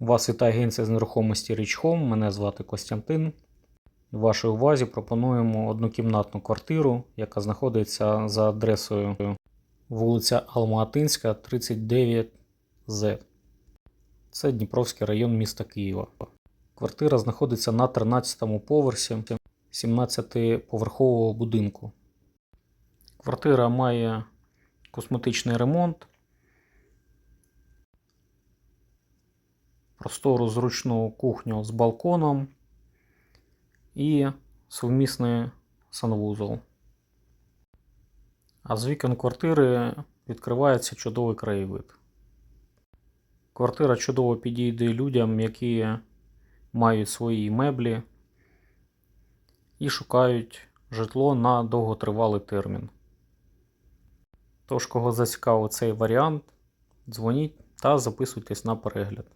Вас вітає агенція з нерухомості Home. Мене звати Костянтин. Вашій увазі пропонуємо однокімнатну квартиру, яка знаходиться за адресою вулиця Алматинська, 39З. Це Дніпровський район міста Києва. Квартира знаходиться на 13 поверсі 17-поверхового будинку. Квартира має косметичний ремонт, простору зручну кухню з балконом і сумісний санвузол. А з вікон квартири відкривається чудовий краєвид. Квартира чудово підійде людям, які мають свої меблі і шукають житло на довготривалий термін. Тож, кого зацікавив цей варіант, дзвоніть та записуйтесь на перегляд.